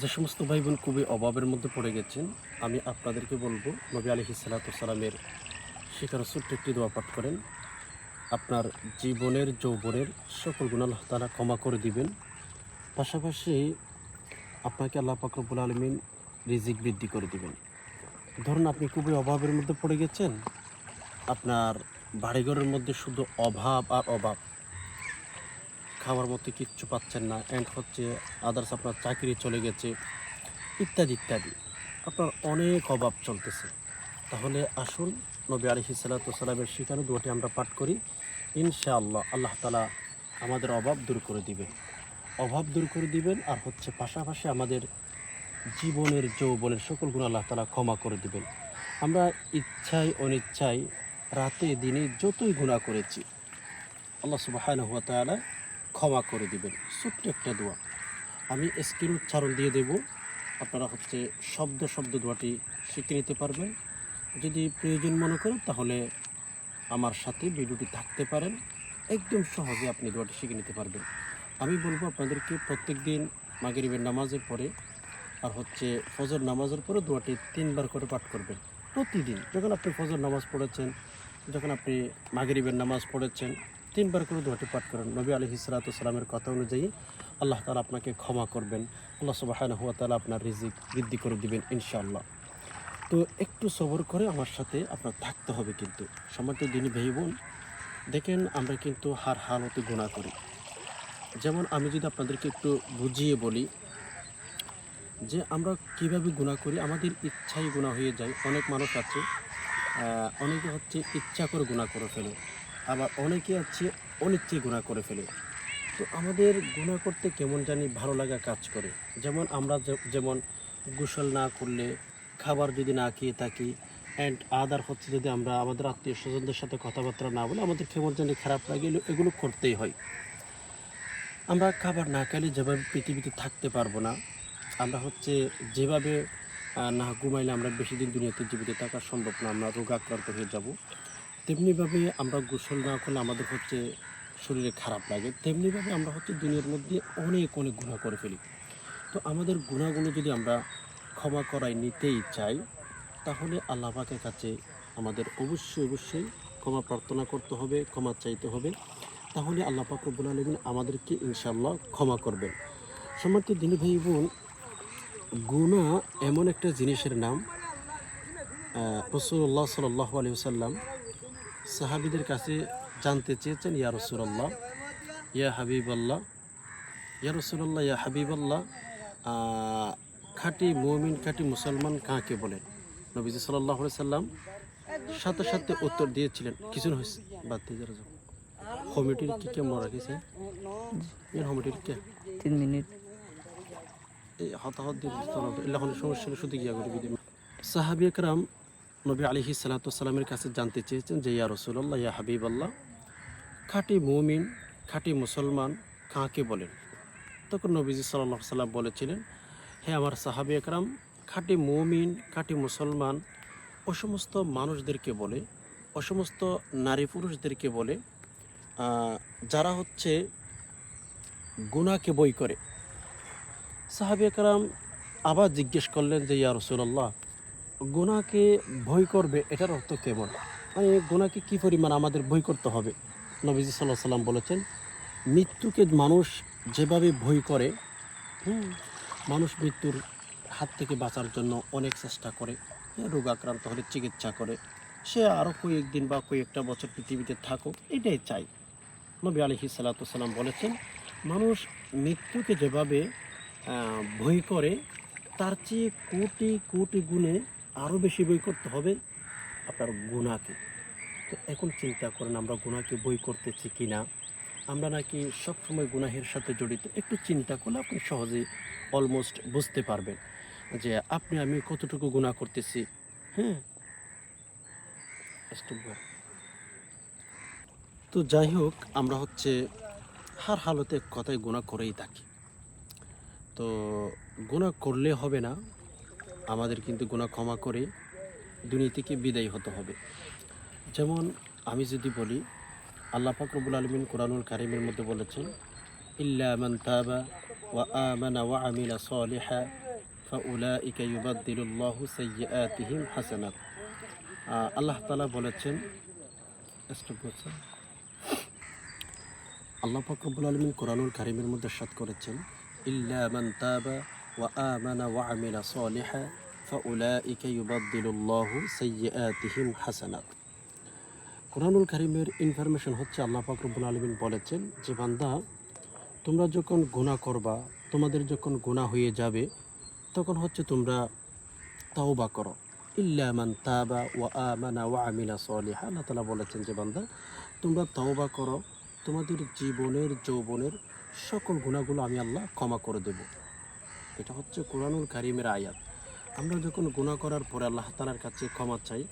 যে সমস্ত ভাই বোন খুবই অভাবের মধ্যে পড়ে গেছেন, আমি আপনাদেরকে বলব, নবী আলহি সালাতামের সেখানে ছোট্ট একটি দোয়া পাঠ করেন। আপনার জীবনের, যৌবনের সকল গুণ আল্লাহ তারা ক্ষমা করে দিবেন। পাশাপাশি আপনাকে আল্লাহ পাকরবুল আলমিন রিজিক বৃদ্ধি করে দিবেন। ধরুন আপনি খুবই অভাবের মধ্যে পড়ে গেছেন, আপনার বাড়িঘরের মধ্যে শুধু অভাব আর অভাব। খাওয়ার মতো কিচ্ছু পাচ্ছেন না। অ্যান্ড হচ্ছে আদার্স আপনার চাকরি চলে গেছে, ইত্যাদি ইত্যাদি। আপনার অনেক অভাব চলতেছে। তাহলে আসুন, নবী আলহি সাল্লাতামের শিখানো দুটি আমরা পাঠ করি। ইনশাআল্লাহ, আল্লাহ তালা আমাদের অভাব দূর করে দিবেন। অভাব দূর করে দিবেন আর হচ্ছে পাশাপাশি আমাদের জীবনের, যৌবনের সকল গুণ আল্লাহ তালা ক্ষমা করে দিবেন। আমরা ইচ্ছায়, অনিচ্ছায় রাতে, দিনে যতই গুণা করেছি, আল্লাহ সুবাহ তাআলা ক্ষমা করে দিবেন। ছোট্ট একটা দোয়া। আমি স্ক্রিন উচ্চারণ দিয়ে দেব। আপনারা হচ্ছে শব্দ শব্দ দোয়াটি শিখে নিতে পারবেন। যদি প্রয়োজন মনে করেন, তাহলে আমার সাথে ভিডিওটি থাকতে পারেন। একদম সহজে আপনি দোয়াটি শিখে নিতে পারবেন। আমি বলব আপনাদেরকে প্রত্যেক দিন মাগরিবের নামাজের পরে আর হচ্ছে ফজর নামাজের পরে দোয়াটি তিনবার করে পাঠ করবেন। প্রতিদিন। যখন আপনি ফজর নামাজ পড়েছেন, যখন আপনি মাগরিবের নামাজ পড়েছেন তিনবার করে দোয়াটি পাঠ করেন। নবী আলী হিসরাতামের কথা অনুযায়ী আল্লাহ তালা আপনাকে ক্ষমা করবেন। আল্লাহ সুবাহ হুয়া তালা আপনার রিজিক বৃদ্ধি করে দিবেন ইনশাআল্লাহ। তো একটু সবর করে আমার সাথে আপনার থাকতে হবে কিন্তু। সম্মানিত দিনী ভাই বোন, দেখেন আমরা কিন্তু হার হালতে গুণা করি। যেমন আমি যদি আপনাদেরকে একটু বুঝিয়ে বলি যে আমরা কীভাবে গুণা করি, আমাদের ইচ্ছাই গুণা হয়ে যায়। অনেক মানুষ আছে অনেকে হচ্ছে ইচ্ছা করে গুণা করে ফেলে। আবার অনেকে আছে অনিচ্ছায় গুণা করে ফেলে। তো আমাদের গুণা করতে কেমন জানি ভালো লাগা কাজ করে। যেমন আমরা যেমন গোসল না করলে, খাবার যদি না খেয়ে থাকি অ্যান্ড আদার হচ্ছে যদি আমরা আমাদের আত্মীয় স্বজনদের সাথে কথাবার্তা না বলে, আমাদের কেমন জানি খারাপ লাগে এগুলো- এগুলো করতেই হয়। আমরা খাবার না খেলে যেভাবে পৃথিবীতে থাকতে পারব না, আমরা হচ্ছে যেভাবে না ঘুমাইলে আমরা বেশি দিন দুনিয়াতে জীবিত থাকা সম্ভব না, আমরা রোগাক্রান্ত হয়ে যাব। তেমনিভাবে আমরা গোসল না করলে আমাদের হচ্ছে শরীরে খারাপ লাগে। তেমনিভাবে আমরা হচ্ছে দুনিয়ার মধ্যে অনেক অনেক গুণা করে ফেলি। তো আমাদের গুণাগুলো যদি আমরা ক্ষমা করাই নিতেই চাই, তাহলে আল্লাহ পাকের কাছে আমাদের অবশ্যই অবশ্যই ক্ষমা প্রার্থনা করতে হবে, ক্ষমা চাইতে হবে। তাহলে আল্লাহ পাক আলমিন আমাদেরকে ইনশাল্লাহ ক্ষমা করবেন। সম্মানিত দিনী ভাই বোন গুণা এমন একটা জিনিসের নাম রসুল্লাহ সাল্লাহ আলী সাল্লাম সাহাবিদের কাছে জানতে চেয়েছেন ইয়া রসুল্লাহ ইয়া হাবিব আল্লাহ ইয়া রসুল্লাহ ইয়া হাবিব আল্লাহ খাঁটি মমিন খাঁটি মুসলমান কাকে বলেন? নবীজি সাল্লাহ সাল্লাম সাথে সাথে উত্তর দিয়েছিলেন কিছু না হয়েছে বাদ দিয়ে যারা কমিটির কি কেমন রাখিছে এর কমিটির কে? তিন মিনিট। এই হতাহত দিয়ে এখন সমস্যা শুধু গিয়া করে সাহাবি একরাম নবী আলিহি সালাতামের কাছে জানতে চেয়েছেন যে, ইয়া রসুল্লাহ ইয়া হাবিব আল্লাহ খাঁটি মুমিন, খাঁটি মুসলমান কাকে বলেন তখন নবীজি সাল্লাহ সাল্লাম বলেছিলেন, হে আমার সাহাবি একরাম, খাঁটি মুমিন, খাঁটি মুসলমান ও সমস্ত মানুষদেরকে বলে, ও সমস্ত নারী পুরুষদেরকে বলে যারা হচ্ছে গুনাকে বই করে। সাহাবি একরাম আবার জিজ্ঞেস করলেন যে, ইয়া রসুল্লাহ গুনাকে ভয় করবে এটার অর্থ কেমন? মানে গোনাকে কী পরিমাণ আমাদের ভয় করতে হবে? নবীজি সাল্লাহ সাল্লাম বলেছেন মৃত্যুকে মানুষ যেভাবে ভয় করে মানুষ মৃত্যুর হাত থেকে বাঁচার জন্য অনেক চেষ্টা করে হ্যাঁ, রোগাক্রান্ত হলে চিকিৎসা করে সে আরও কয়েকদিন বা কয়েকটা বছর পৃথিবীতে থাকুক এটাই চাই নবী আলহি সাল্লাতাম বলেছেন মানুষ মৃত্যুকে যেভাবে ভয় করে তার চেয়ে কোটি কোটি গুণে আরও বেশি বই করতে হবে আপনার গুণাকে তো এখন চিন্তা করেন আমরা গুণাকে বই করতেছি কি না আমরা নাকি সবসময় গুনাহের সাথে জড়িত। একটু চিন্তা করলে আপনি সহজেই অলমোস্ট বুঝতে পারবেন যে আপনি আমি কতটুকু গুণা করতেছি। হ্যাঁ? তো যাই হোক, আমরা হচ্ছে হার হালতে কথায় গুণা করেই থাকি। তো গুণা করলে হবে না। আমাদের কিন্তু গুণা ক্ষমা করে দুনিয়া থেকে বিদায় হতে হবে। যেমন আমি যদি বলি, আল্লাহ ফাকরবুল আলমিন কোরআনুল কারিমের মধ্যে বলেছেন হাসানাত। আল্লাহ বলেছেন আল্লাহ ফাকরবুল আলমিন কোরআনুল কারিমের মধ্যে সাত করেছেন, ইল্লা মান তাবা আমানা ওয়া আমিলা সালিহা ফাউলাইকা ইউবাদদিলুল্লাহু সাইয়্যাতিহিম হাসানাত কোরআনুল কারিমের ইনফরমেশন হচ্ছে আল্লাহ ফাকরুল আলমিন বলেছেন যে, বান্দা, তোমরা যখন গুনাহ করবা, তোমাদের যখন গুনাহ হয়ে যাবে, তখন হচ্ছে তোমরা তাওবা করো। ইল্লা মান তাবা ওয়া আমানা ওয়া আমিলা সালিহা। আল্লাহ তাআলা বলেছেন যে, বান্দা, তোমরা তাওবা করো, তোমাদের জীবনের যৌবনের সকল গুণাগুলো আমি আল্লাহ ক্ষমা করে দেব। এটা হচ্ছে কোরআনুল কারিমের আয়াত। আমরা যখন গুনাহ করার পরে আল্লাহ তালার কাছে ক্ষমা চাই,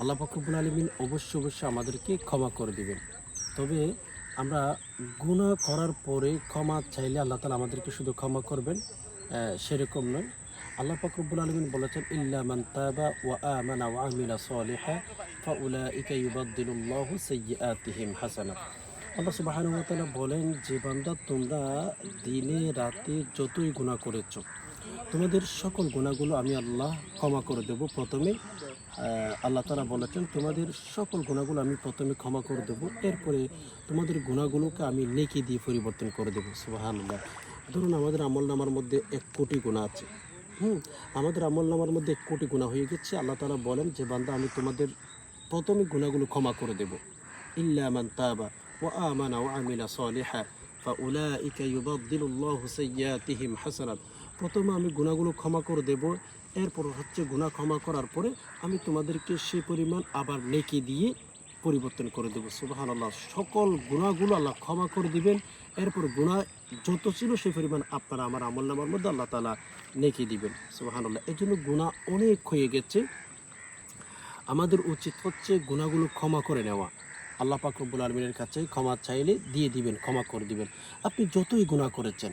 আল্লাহ ফকরবুল আলমিন অবশ্যই অবশ্যই আমাদেরকে ক্ষমা করে দিবেন। তবে আমরা গুনাহ করার পরে ক্ষমা চাইলে আল্লাহ তালা আমাদেরকে শুধু ক্ষমা করবেন সেরকম নয়। আল্লাহ ফকরবুল আলমিন বলেছেন, ইল্লা মান তাবা ওয়া আমানা ওয়া আমিলা সালিহা, ফাউলাইকা ইউবাদদিলুল্লাহু সাইয়্যাতিহিম হাসানাত। আল্লাহ সুবহানাহু ওয়া বলেন, যে বান্দা তোমরা দিনে, রাতে যতই গুণা করেছ, তোমাদের সকল গুণাগুলো আমি আল্লাহ ক্ষমা করে দেব প্রথমে। আল্লাহ তারা বলেছেন, তোমাদের সকল গুণাগুলো আমি প্রথমে ক্ষমা করে দেবো। এরপরে তোমাদের গুণাগুলোকে আমি নেকি দিয়ে পরিবর্তন করে দেবো। সুবাহান্লাহ ধরুন আমাদের আমল নামার মধ্যে এক কোটি গুণা আছে। হুম, আমাদের আমল নামার মধ্যে এক কোটি গুণা হয়ে গেছে। আল্লাহ তারা বলেন, যে বান্দা আমি তোমাদের প্রথমে গুণাগুলো ক্ষমা করে দেব। ইল্লা মান তাবা। আমানা ওয়া আমিলা সালিহা ফাউলাইকা ইউবাদদিলুল্লাহু সাইয়্যাতিহিম হাসানাত প্রথমে আমি গুণাগুলো ক্ষমা করে দেব, এরপর হচ্ছে গুণা ক্ষমা করার পরে আমি তোমাদেরকে সেই পরিমাণ আবার নেকি দিয়ে পরিবর্তন করে দেবো। সুবাহান আল্লাহ সকল গুণাগুলো আল্লাহ ক্ষমা করে দিবেন, এরপর গুণা যত ছিল সেই পরিমাণ আপনারা আমার আমল নামার মধ্যে আল্লাহ তালা নেকি দিবেন। সুবাহান আল্লাহ এই জন্য গুণা অনেক হয়ে গেছে। আমাদের উচিত হচ্ছে গুণাগুলো ক্ষমা করে নেওয়া। আল্লাহ পাক রব্বুল আলমিনের কাছে ক্ষমা চাইলে দিয়ে দিবেন, ক্ষমা করে দিবেন। আপনি যতই গুণা করেছেন,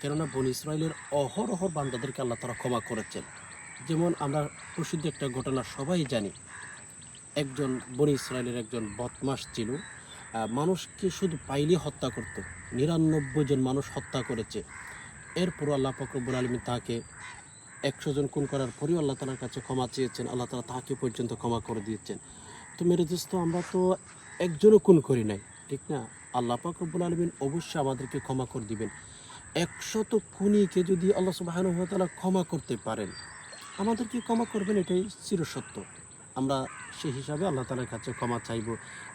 কেননা বন ইসরায়েলের অহরহ বান্দাদেরকে আল্লাহ তারা ক্ষমা করেছেন। যেমন আমরা প্রসিদ্ধ একটা ঘটনা সবাই জানি, একজন বন ইসরায়েলের একজন বদমাস ছিল মানুষকে শুধু পাইলে হত্যা করত, নিরানব্বই জন মানুষ হত্যা করেছে। এরপর আল্লাহ ফকরবুল আলমী তাকে একশো জন খুন করার পরেও আল্লাহ তালার কাছে ক্ষমা চেয়েছেন, আল্লাহ তালা তাকে পর্যন্ত ক্ষমা করে দিয়েছেন। তো মেরে আমরা তো একজনও খুন করি নাই, ঠিক না? আল্লাহ ফকরবুল আলমিন অবশ্যই আমাদেরকে ক্ষমা করে দিবেন। একশত খুনিকে যদি আল্লাহ সুবাহানুভতালা ক্ষমা করতে পারেন আমাদেরকে ক্ষমা করবেন? এটাই চিরসত্য। আমরা সেই হিসাবে আল্লাহ তালার কাছে ক্ষমা চাইব।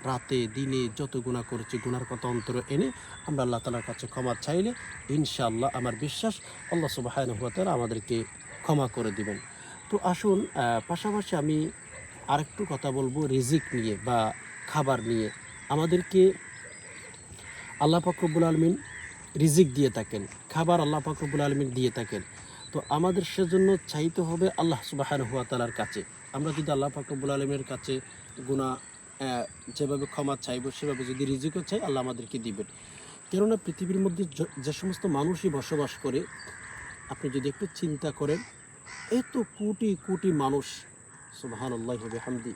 রাতে, দিনে যত গুণা করেছি গুনার কথা অন্তরে এনে আমরা আল্লাহ তালার কাছে ক্ষমা চাইলে ইনশাআল্লাহ আমার বিশ্বাস আল্লাহ সুবাহানুভতালা আমাদেরকে ক্ষমা করে দিবেন। তো আসুন পাশাপাশি আমি আরেকটু কথা বলব রিজিক নিয়ে বা খাবার নিয়ে আমাদেরকে আল্লাহ পাকরবুল আলমিন রিজিক দিয়ে থাকেন, খাবার আল্লাহ পাকরবুল আলমিন দিয়ে থাকেন। তো আমাদের সেজন্য চাইতে হবে আল্লাহ সুবাহান হুয়া তালার কাছে। আমরা যদি আল্লাহ পাকরবুল আলমের কাছে গুণা যেভাবে ক্ষমা চাইব, সেভাবে যদি রিজিকও চাই, আল্লাহ আমাদেরকে দিবেন। কেননা পৃথিবীর মধ্যে যে সমস্ত মানুষই বসবাস করে, আপনি যদি একটু চিন্তা করেন, এত কোটি কোটি মানুষ সুবাহান আল্লাহ হবে হামদি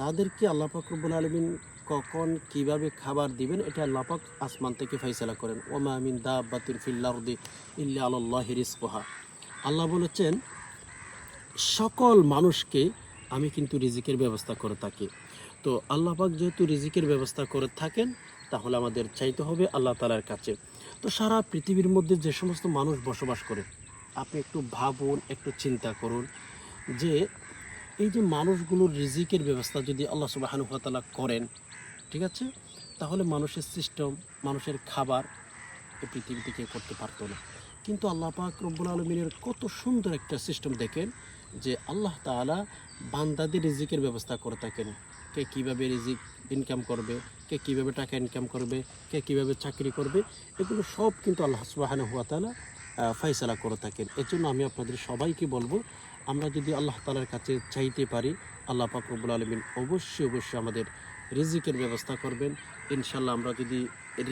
তাদেরকে আল্লাহ পাকরবুল আলমিন কখন কীভাবে খাবার দিবেন, এটা আল্লাহ পাক আসমান থেকে ফয়সালা করেন। ওমা আমিন দা বাতির ফিল্লারদি ইল্লা আল্লাহ রিজকোহা। আল্লাহ বলেছেন, সকল মানুষকে আমি কিন্তু রিজিকের ব্যবস্থা করে থাকি। তো আল্লাহ পাক যেহেতু রিজিকের ব্যবস্থা করে থাকেন, তাহলে আমাদের চাইতে হবে আল্লাহ তালার কাছে। তো সারা পৃথিবীর মধ্যে যে সমস্ত মানুষ বসবাস করে, আপনি একটু ভাবুন, একটু চিন্তা করুন যে এই যে মানুষগুলোর রিজিকের ব্যবস্থা যদি আল্লাহ সুবাহানুভাতালা করেন, ঠিক আছে? তাহলে মানুষের সিস্টেম, মানুষের খাবার এই পৃথিবী থেকে করতে পারতো না। কিন্তু আল্লাহ পাক রব্বুল আলমিনের কত সুন্দর একটা সিস্টেম দেখেন যে আল্লাহ তাআলা বান্দাদের রিজিকের ব্যবস্থা করে থাকেন। কে কীভাবে রিজিক ইনকাম করবে, কে কীভাবে টাকা ইনকাম করবে, কে কীভাবে চাকরি করবে, এগুলো সব কিন্তু আল্লাহ সুবাহানা হুয়া তালা ফয়সালা করে থাকেন। এর জন্য আমি আপনাদের সবাইকে বলব আমরা যদি আল্লাহ তালার কাছে চাইতে পারি, আল্লাহ পাকবুল আলমিন অবশ্যই অবশ্যই আমাদের রিজিকের ব্যবস্থা করবেন। ইনশাল্লাহ আমরা যদি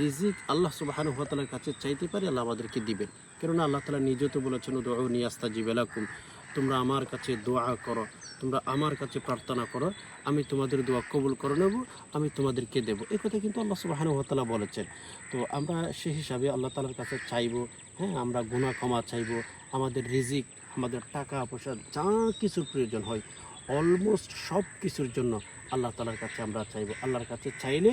রিজিক আল্লাহ সুবাহানু তালার কাছে চাইতে পারি, আল্লাহ আমাদেরকে দিবেন। কেননা আল্লাহ তালা নিজে তো বলেছেন দৌনি আস্তা জিবেলাকুম তোমরা আমার কাছে দোয়া করো, তোমরা আমার কাছে প্রার্থনা করো, আমি তোমাদের দোয়া কবুল করে নেব, আমি তোমাদেরকে দেব। এই কথা কিন্তু আল্লাহ সুবাহানুহতালা বলেছেন। তো আমরা সেই হিসাবে আল্লাহ তালার কাছে চাইব হ্যাঁ আমরা গুণা ক্ষমা চাইব, আমাদের রিজিক, আমাদের টাকা পয়সা যা কিছুর প্রয়োজন হয় অলমোস্ট সব কিছুর জন্য আল্লাহ তালার কাছে আমরা চাইব। আল্লাহর কাছে চাইলে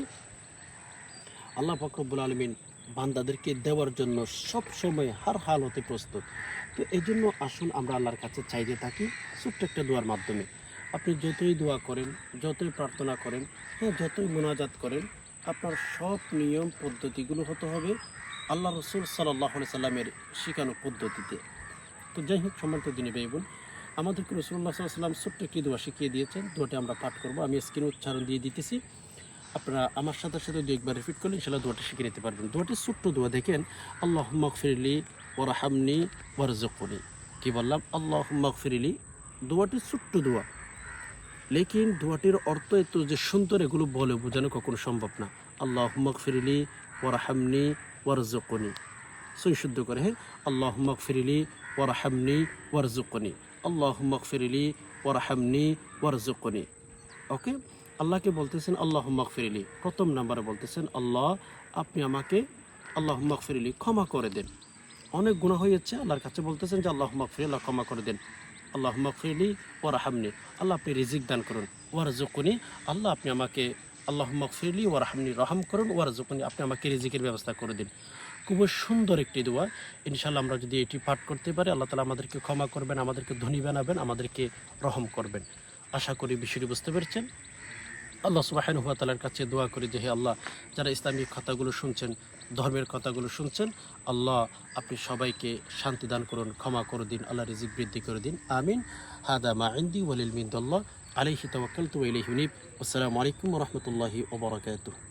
আল্লাহ ফকরবুল আলমিন বান্দাদেরকে দেওয়ার জন্য সব সময় হার হাল হতে প্রস্তুত। তো এই জন্য আসুন আমরা আল্লাহর কাছে চাইতে থাকি ছোট্ট একটা দোয়ার মাধ্যমে। আপনি যতই দোয়া করেন, যতই প্রার্থনা করেন হ্যাঁ যতই মোনাজাত করেন, আপনার সব নিয়ম পদ্ধতিগুলো হতে হবে আল্লাহ রসুল সাল্লাহ সাল্লামের শেখানো পদ্ধতিতে। তো যাই হোক, সম্মানিত দিনী ভাই বোন, আমাদেরকে রসুল্লাহ সাল্লাম ছোট্ট একটি দোয়া শিখিয়ে দিয়েছেন। দোয়াটি আমরা পাঠ করব। আমি স্ক্রিন উচ্চারণ দিয়ে দিতেছি। আপনারা আমার সাথে সাথে দু একবার রিপিট করলে ইনশাল্লাহ দোয়াটা শিখে নিতে পারবেন। দোয়াটি ছোট্ট দোয়া, দেখেন আল্লাহ মকফিরলি ওরাহামনি ওয়ারজকুনি কি বললাম? আল্লাহ মকফিরলি দোয়াটি ছোট্ট দোয়া। লেকিন দোয়াটির অর্থ এত যে সুন্দর, এগুলো বলে বোঝানো কখনো সম্ভব না। আল্লাহ মকফিরলি ওরাহামনি ওয়ারজকুনি সই শুদ্ধ করে হ্যাঁ? আল্লাহ মকফিরলি ওরাহামনি ওয়ারজকুনি আল্লাহ মকফিরলি ওরাহামনি ওয়ারজকুনি ওকে? আল্লাহকে বলতেছেন আল্লাহ মকফিরলি প্রথম নাম্বারে বলতেছেন, আল্লাহ, আপনি আমাকে আল্লাহ মকফিরলি ক্ষমা করে দেন। অনেক গুণা হয়েছে, আল্লাহর কাছে বলতেছেন যে আল্লাহ মকফির আল্লাহ ক্ষমা করে দেন। আল্লাহ মকফিরলি ওয়ারাহামনি। আল্লাহ আপনি রিজিক দান করুন ওয়ারজুকুনি আল্লাহ আপনি আমাকে আল্লাহ মকফিরলি ওয়ারাহামনি রহম করুন ওয়ারজুকুনি আপনি আমাকে রিজিকের ব্যবস্থা করে দিন। খুবই সুন্দর একটি দোয়া। ইনশাল্লাহ আমরা যদি এটি পাঠ করতে পারি, আল্লাহ তালা আমাদেরকে ক্ষমা করবেন, আমাদেরকে ধনী বানাবেন, আমাদেরকে রহম করবেন। আশা করি বিষয়টি বুঝতে পেরেছেন। আল্লাহ সুবাহন হুয়া তালার কাছে দোয়া করি যে হে আল্লাহ, যারা ইসলামিক কথাগুলো শুনছেন, ধর্মের কথাগুলো শুনছেন, আল্লাহ আপনি সবাইকে শান্তি দান করুন, ক্ষমা করে দিন, আল্লাহ রিজিক বৃদ্ধি করে দিন, আমিন। হাদা মা ইন্দি ওয়ালিল মিন্দল্লাহ, আলাইহি তবাকাল তু ইলাইহি উনীব। আসসালামু আলাইকুম রহমতুল্লাহি রাহমাতুল্লাহি ওয়া বারাকাতুহু।